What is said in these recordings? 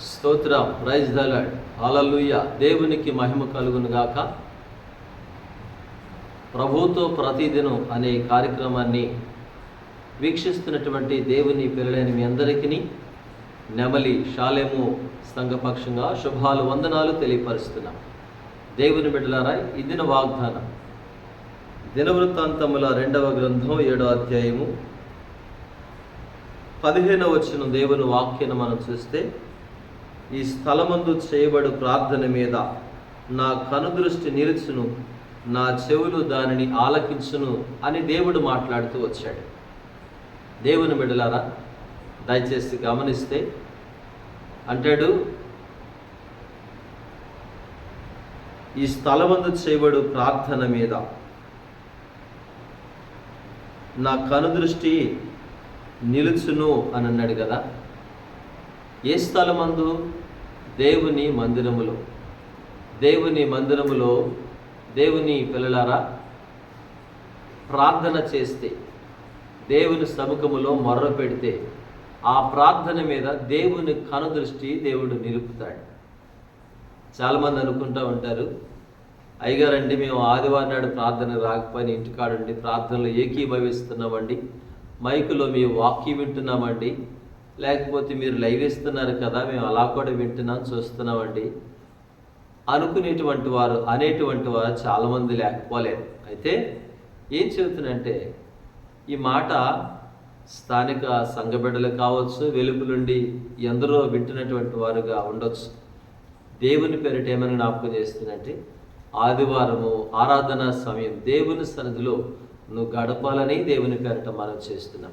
స్తోత్రం praise the Lord alleluia దేవునికి మహిమ కలుగునుగాక ప్రభుతో ప్రతిదినం అనే కార్యక్రమాన్ని వీక్షిస్తున్నటువంటి దేవుని పిల్లలైన మీ అందరికీ నెమలి షాలేము సంఘపక్షంగా శుభాలు వందనాలు తెలియపరుస్తున్నాం. దేవుని బిడ్డలారా ఇదిన వాగ్దానం. దినవృత్తాంతముల రెండవ గ్రంథం ఏడో అధ్యాయము. పదిహేనవ వచ్చిన దేవుని వాక్యాన్ని మనం చూస్తే ఈ స్థలమందు చేయబడు ప్రార్థన మీద నా కనుదృష్టి నిలుచును నా చెవులు దానిని ఆలకించును అని దేవుడు మాట్లాడుతూ వచ్చాడు. దేవుని బిడలారా దయచేసి గమనిస్తే అంటాడు ఈ స్థలమందు చేయబడు ప్రార్థన మీద నా కనుదృష్టి నిలుచును అని అన్నాడు కదా. ఏ స్థలమందు? దేవుని మందిరములో. దేవుని మందిరములో దేవుని పిల్లలారా ప్రార్థన చేస్తే దేవుని సముఖములో మొర్ర పెడితే ఆ ప్రార్థన మీద దేవుని కనుదృష్టి దేవుడు నిలుపుతాడు. చాలామంది అనుకుంటూ ఉంటారు అయ్యగారండి మేము ఆదివారం నాడు ప్రార్థన రాకపోయిన ఇంటికాడండి ప్రార్థనలో ఏకీభవిస్తున్నామండి మైకులో మీ వాక్యం వింటున్నామండి లేకపోతే మీరు లైవ్ ఇస్తున్నారు కదా మేము అలా కూడా వింటున్నాం చూస్తున్నామండి. అనుకునేటువంటి వారు అనేటువంటి వారు చాలామంది లేకపోలేదు. అయితే ఏం చెబుతున్నంటే ఈ మాట స్థానిక సంఘబిడ్డలు కావచ్చు వెలుపులుండి ఎందరో వింటున్నటువంటి వారుగా ఉండొచ్చు. దేవుని పేరిట ఏమని జ్ఞాపకం చేస్తుందంటే ఆదివారము ఆరాధన సమయం దేవుని సన్నిధిలో నువ్వు గడపాలని దేవుని పేరిట మనం చేస్తున్నాం.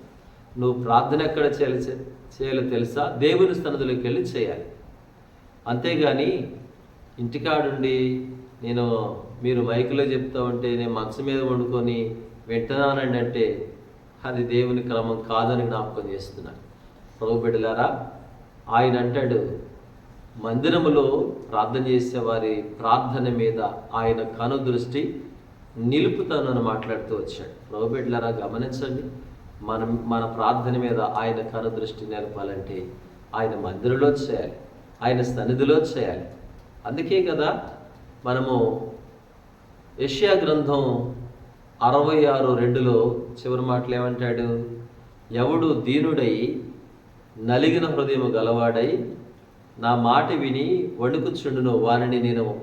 నువ్వు ప్రార్థన ఎక్కడ చేయాలి చేయాలో తెలుసా? దేవుని సన్నిధిలోకి వెళ్ళి చేయాలి. అంతేగాని ఇంటికాడుండి నేను మీరు మైకులో చెప్తా ఉంటే నేను మంచం మీద వండుకొని వింటున్నానండి అంటే అది దేవుని క్రమం కాదని జ్ఞాపకం చేస్తున్నాను ప్రభు బిడ్డలారా ఆయన అంటాడు మందిరములో ప్రార్థన చేసే వారి ప్రార్థన మీద ఆయన కను దృష్టి నిలుపుతానని మాట్లాడుతూ వచ్చాడు. ప్రభు బిడ్డలారా గమనించండి. మనం మన ప్రార్థన మీద ఆయన కను దృష్టి ఆయన మందిరంలో చేయాలి. ఆయన సన్నిధిలో చేయాలి. అందుకే కదా మనము యష్యా గ్రంథం అరవై ఆరు రెండులో చివరి మాటలు ఏమంటాడు? ఎవడు దీనుడై నలిగిన హృదయము గలవాడై నా మాట విని వణుకుచుండును వారిని నేను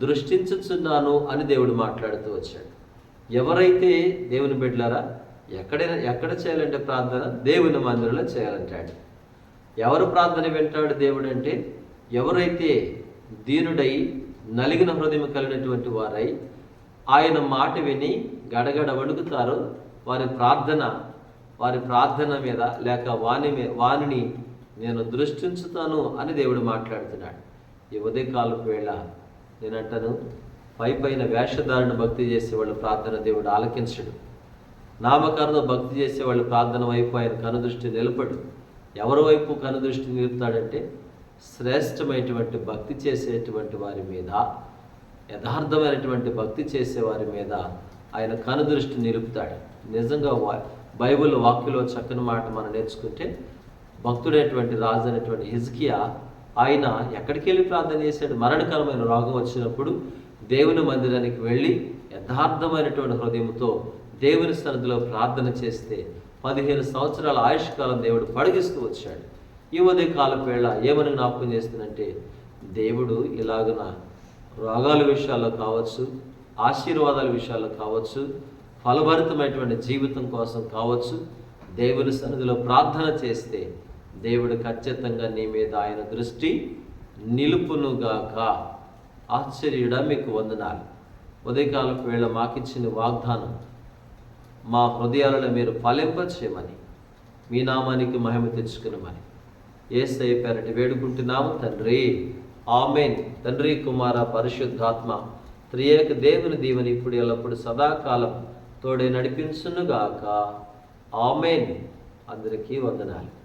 దృష్టించుచున్నాను అని దేవుడు మాట్లాడుతూ వచ్చాడు. ఎవరైతే దేవుని బిడ్డలారా ఎక్కడైనా ఎక్కడ చేయాలంటే ప్రార్థన? దేవుని మందిరంలో చేయాలంటాడు. ఎవరు ప్రార్థన వింటాడు దేవుడు అంటే ఎవరైతే దీనుడై నలిగిన హృదయం కలిగినటువంటి వారై ఆయన మాట విని గడగడ వణుకుతారో వారి ప్రార్థన వారి ప్రార్థన మీద లేక వాని వాణిని వానిని నేను దృష్టించుతాను అని దేవుడు మాట్లాడుతున్నాడు. ఈ ఉదయకాలపు వేళ నేనంటాను పై పైన వేషధారణ భక్తి చేసే వాళ్ళు ప్రార్థన దేవుడు ఆలకించడు. నామకరణ భక్తి చేసే వాళ్ళ ప్రార్థన వైపు ఆయన కనుదృష్టి నిలపడు ఎవరి వైపు కనుదృష్టి నిలుపుతాడంటే శ్రేష్టమైనటువంటి భక్తి చేసేటువంటి వారి మీద యథార్థమైనటువంటి భక్తి చేసే వారి మీద ఆయన కనుదృష్టి నిలుపుతాడు. నిజంగా బైబిల్ వాక్యలో చక్కని మాట మనం నేర్చుకుంటే భక్తుడైనటువంటి రాజు అనేటువంటి హిజ్కియా ఆయన ఎక్కడికి వెళ్ళి ప్రార్థన చేశాడు? మరణకరమైన రోగం వచ్చినప్పుడు దేవుని మందిరానికి వెళ్ళి యథార్థమైనటువంటి హృదయంతో దేవుని సన్నిధిలో ప్రార్థన చేస్తే పదిహేను సంవత్సరాల ఆయుష్కాలం దేవుడు పడిగిస్తూ వచ్చాడు. ఈ ఉదయ వేళ ఏమని జ్ఞాపకం చేస్తుందంటే దేవుడు ఇలాగున రోగాల విషయాల్లో కావచ్చు ఆశీర్వాదాల విషయాల్లో కావచ్చు ఫలభరితమైనటువంటి జీవితం కోసం కావచ్చు దేవుని సన్నిధిలో ప్రార్థన చేస్తే దేవుడు ఖచ్చితంగా నీ మీద ఆయన దృష్టి నిలుపునుగాక. ఆశ్చర్యుడా మీకు వందనాలు. ఉదయకాలపు వేళ మాకిచ్చిన వాగ్దానం మా హృదయాలను మీరు ఫలింప చేయమని మీ నామానికి మహిమ తెచ్చుకునమని. ఏసై పేరటి వేడుకుంటున్నాము తండ్రి. ఆమెన్. తండ్రి కుమార పరిశుద్ధాత్మ త్రియేక దేవుని దీవెని ఇప్పుడు ఎల్లప్పుడు సదాకాలం తోడే నడిపించునుగాక. ఆమెన్. అందరికీ వందనాలు.